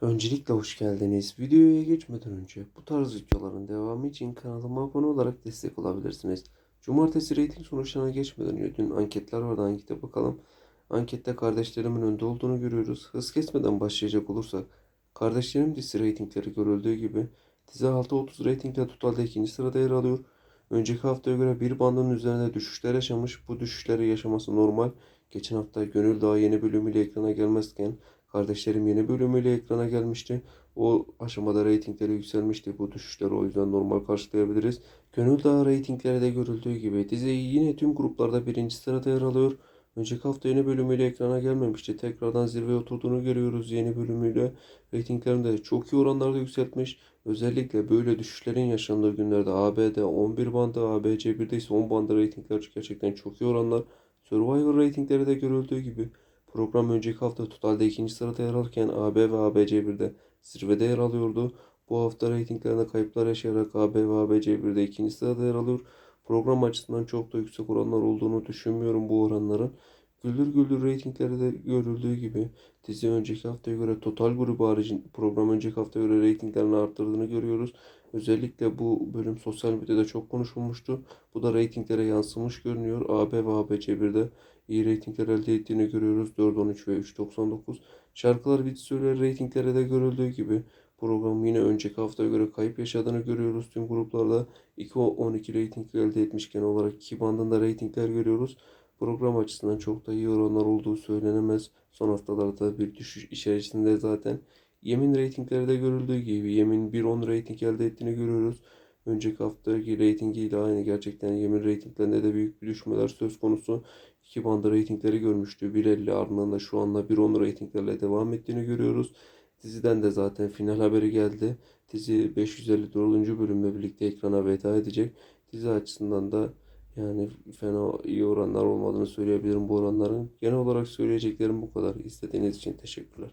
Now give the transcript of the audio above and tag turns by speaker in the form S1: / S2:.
S1: Öncelikle hoş geldiniz. Videoya geçmeden önce bu tarz videoların devamı için kanalıma abone olarak destek olabilirsiniz. Cumartesi reyting sonuçlarına geçmeden önce dün anketler vardı ankete bakalım. Ankette kardeşlerimin önde olduğunu görüyoruz. Hız kesmeden başlayacak olursak kardeşlerim dizisi reytingleri görüldüğü gibi dizi 6.30 reytingle totalde ikinci sırada yer alıyor. Önceki haftaya göre bir bandın üzerinde düşüşler yaşamış. Bu düşüşleri yaşaması normal. Geçen hafta Gönül daha yeni bölümüyle ekrana gelmezken Kardeşlerim yeni bölümüyle ekrana gelmişti. O aşamada reytingleri yükselmişti. Bu düşüşleri o yüzden normal karşılayabiliriz. Gönül Dağı reytingleri de görüldüğü gibi dizi yine tüm gruplarda birinci sırada yer alıyor. Önceki hafta yeni bölümüyle ekrana gelmemişti. Tekrardan zirveye oturduğunu görüyoruz yeni bölümüyle. Reytinglerini de çok iyi oranlarda yükseltmiş. Özellikle böyle düşüşlerin yaşandığı günlerde ABD 11 bandı, ABC 1'de ise 10 bandı reytingler gerçekten çok iyi oranlar. Survivor reytingleri de görüldüğü gibi Program önceki hafta totalde ikinci sırada yer alırken AB ve ABC1'de zirvede yer alıyordu. Bu hafta reytinglerinde kayıplar yaşayarak AB ve ABC1'de ikinci sırada yer alıyor. Program açısından çok da yüksek oranlar olduğunu düşünmüyorum bu oranların. Güldür Güldür reytingleri de görüldüğü gibi dizi önceki haftaya göre total grubu haricinde program önceki haftaya göre reytinglerini arttırdığını görüyoruz. Özellikle bu bölüm sosyal medyada çok konuşulmuştu. Bu da reytinglere yansımış görünüyor. AB ve ABC1'de iyi reytingler elde ettiğini görüyoruz. 4.13 ve 3.99. Şarkılar Bitsoy'la reytinglere de görüldüğü gibi program yine önceki haftaya göre kayıp yaşadığını görüyoruz. Tüm gruplarda 2.12 reyting elde etmiş genel olarak iki bandında reytingler görüyoruz. Program açısından çok da iyi oranlar olduğu söylenemez. Son haftalarda bir düşüş içerisinde zaten. Yemin reytingleri de görüldüğü gibi Yemin 1.10 reyting elde ettiğini görüyoruz. Önceki haftaki reytingiyle aynı gerçekten Yemin reytinglerinde de büyük bir düşmeler söz konusu. İki bandı reytingleri görmüştü. 1.50 ardından da şu anda 1.10 reytinglerle devam ettiğini görüyoruz. Diziden de zaten final haberi geldi. Dizi 554. bölümle birlikte ekrana veda edecek. Dizi açısından da yani fena iyi oranlar olmadığını söyleyebilirim bu oranların. Genel olarak söyleyeceklerim bu kadar. İzlediğiniz için teşekkürler.